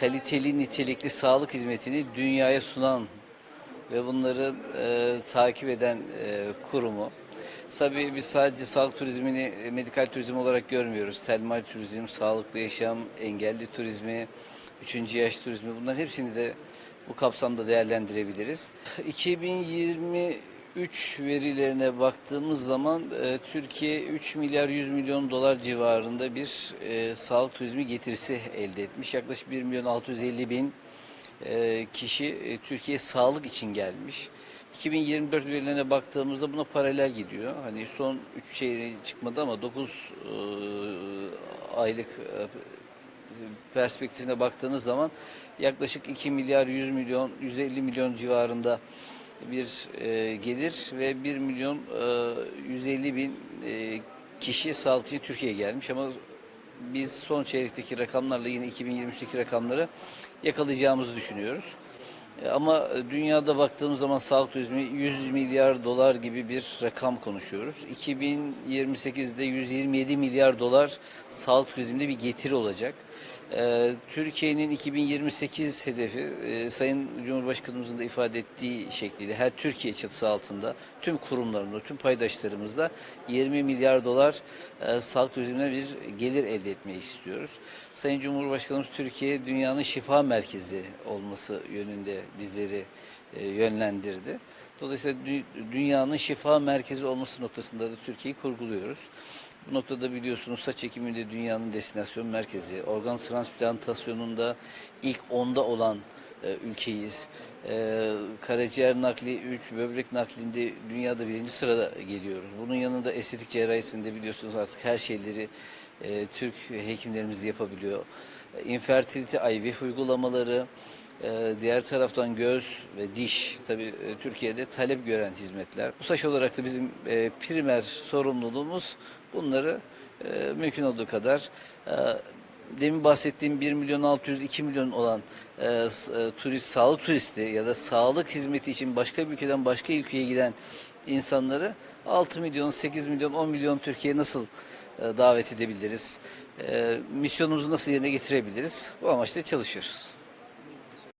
kaliteli, nitelikli sağlık hizmetini dünyaya sunan ve bunları e, takip eden e, kurumu. Tabii biz sadece sağlık turizmini e, medikal turizm olarak görmüyoruz. Telmal turizm, sağlıklı yaşam, engelli turizmi, üçüncü yaş turizmi bunların hepsini de bu kapsamda değerlendirebiliriz. 2023 verilerine baktığımız zaman e, Türkiye 3 milyar 100 milyon dolar civarında bir e, sağlık turizmi getirisi elde etmiş. Yaklaşık 1 milyon 650 bin e, kişi e, Türkiye sağlık için gelmiş. 2024 verilerine baktığımızda buna paralel gidiyor. Hani son 3 çeyreği çıkmadı ama 9 aylık e, perspektifine baktığınız zaman yaklaşık 2 milyar 100 milyon 150 milyon civarında bir e, gelir ve 1 milyon e, 150 bin e, kişi sağlık için Türkiye'ye gelmiş ama biz son çeyrekteki rakamlarla yine 2023'teki rakamları yakalayacağımızı düşünüyoruz. E, Ama dünyada baktığımız zaman sağlık turizmi 100 milyar dolar gibi bir rakam konuşuyoruz. 2028'de 127 milyar dolar sağlık turizminde bir getiri olacak. E, Türkiye'nin 2028 hedefi e, Sayın Cumhurbaşkanımızın da ifade ettiği şekliyle her Türkiye çatısı altında tüm kurumlarında, tüm paydaşlarımızda 20 milyar dolar e, sağlık turizmine bir gelir elde etmeyi istiyoruz. Sayın Cumhurbaşkanımız Türkiye dünyanın şifa merkezi olması yönünde bizleri e, yönlendirdi. Dolayısıyla dü- dünyanın şifa merkezi olması noktasında da Türkiye'yi kurguluyoruz. Bu noktada biliyorsunuz saç ekiminde dünyanın destinasyon merkezi, organ transplantasyonunda ilk onda olan e, ülkeyiz. E, karaciğer nakli 3, böbrek naklinde dünyada birinci sırada geliyoruz. Bunun yanında estetik cerrahisinde biliyorsunuz artık her şeyleri e, Türk hekimlerimiz yapabiliyor. E, infertilite IVF uygulamaları, ee, Diğer taraftan göz ve diş tabii e, Türkiye'de talep gören hizmetler. USAŞ olarak da bizim e, primer sorumluluğumuz bunları e, mümkün olduğu kadar demin bahsettiğim 1 milyon 600 2 milyon olan turist sağlık turisti ya da sağlık hizmeti için başka bir ülkeden başka ülkeye giden insanları 6 milyon 8 milyon 10 milyon Türkiye'ye nasıl davet edebiliriz? Misyonumuzu nasıl yerine getirebiliriz? Bu amaçla çalışıyoruz.